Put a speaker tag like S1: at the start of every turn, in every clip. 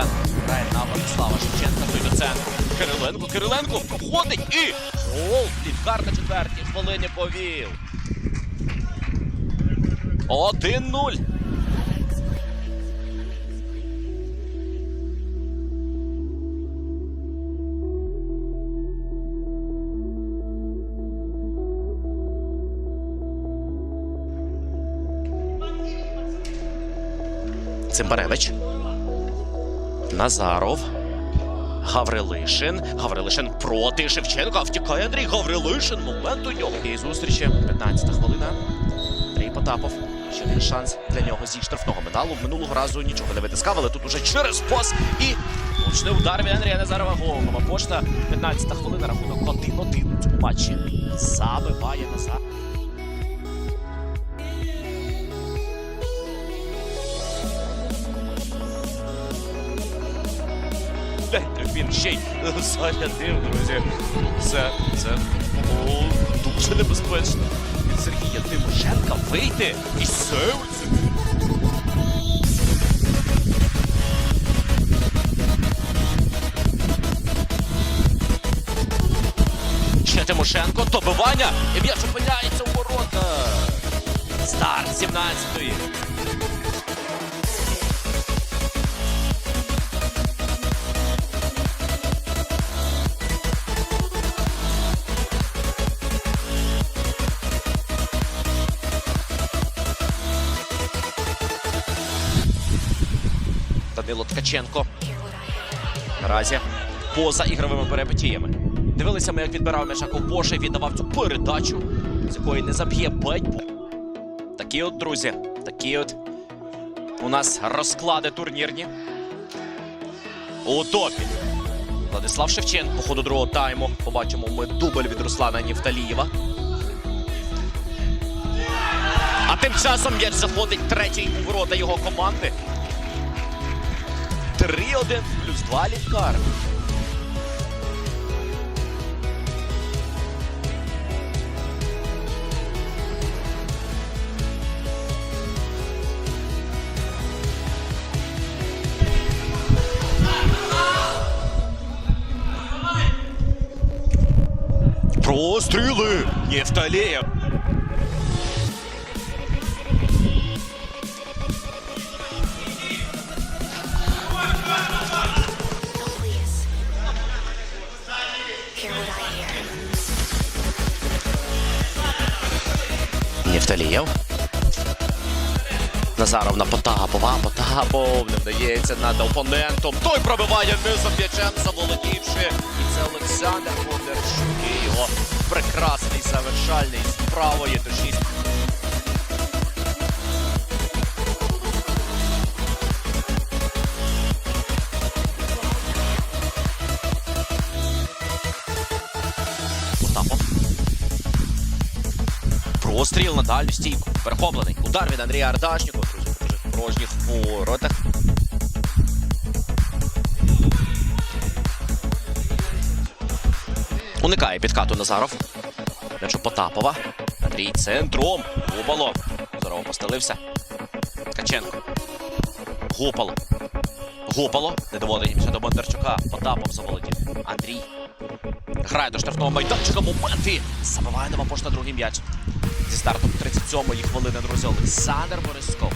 S1: Кириленко грає на Владислава Шевченка. Той до центру. Кириленко, Кириленко входить і гол! Пліткар на четвертій. з Волині повів. 1-0. Цимбаревич. Назаров. Гаврилишин. Гаврилишин проти Шевченка. Втікає Андрій Гаврилишин. Момент у нього. І зустрічі. 15 хвилина. Андрій Потапов. Ще один шанс для нього зі штрафного медалу. Минулого разу нічого не витискав, але тут уже через пас і влучний удар від Андрія Назарова. Гол. Нова пошта. 15 хвилина. Рахунок 1-1 у матчі. Забиває Назар. Він ще й зарядив, друзі. Це, це о, дуже небезпечно. Від Сергія Тимошенка вийти і сейвиться. Ще Тимошенко, добивання, і м'яч опиняється у ворота. Старт 17-ї. Данило Ткаченко. Наразі поза ігровими перепитіями. Дивилися ми, як відбирав м'яча Ковбоша і віддавав цю передачу, з якої не заб'є Бетьбу. Такі от, друзі, такі от у нас розклади турнірні. У топі. Владислав Шевченко по ходу другого тайму. Побачимо ми дубль від Руслана Нівталієва. А тим часом м'яч заходить третій у ворота його команди. 3-1 плюс 2 літкар. Простріли! Нефталеєв! Нефталієв. Назаров на Потапова. Потапов не вдається над опонентом. Той пробиває низом м'ячем, заволодівши. І це Олександр Бондарчук і його прекрасний завершальний з правої точність. Простріл на дальню стійку. Перехоплений. Удар від Андрія Ардашнікова. Друзі, в порожніх воротах. Уникає підкату Назаров. М'ячу Потапова. Андрій центром. Гупало. Здорово постелився. Ткаченко. Гупало. Гупало. Не доводить до Бондарчука. Потапов заволодів. Андрій. Грає до штрафного майданчика. Моменти. Забиває нова пошта другий м'яч. Зі стартом 37-ї хвилини, друзі, Олександр Борисков.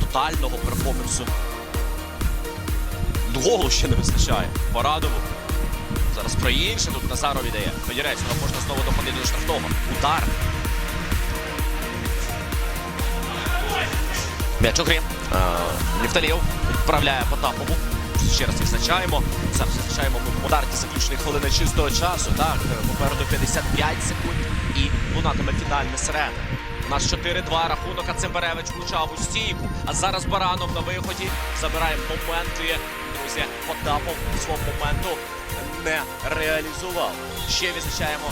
S1: Тотального перформансу. Голу ще не вистачає. Порадово. Зараз про інше тут Назаров віддає. Федірець, вона можна знову доходити до штрафного. Удар. М'яч у грі. Е, відправляє Потапову. Ще раз відзначаємо. Зараз відзначаємо ми в ударті заключної хвилини чистого часу. Так, е, попереду 55 секунд і лунатиме фінальне сирена. У нас 4-2 рахунок, а Цимбаревич влучав у стійку. А зараз Баранов на виході забирає моменти. Друзі, Потапов свого моменту не реалізував. Ще відзначаємо.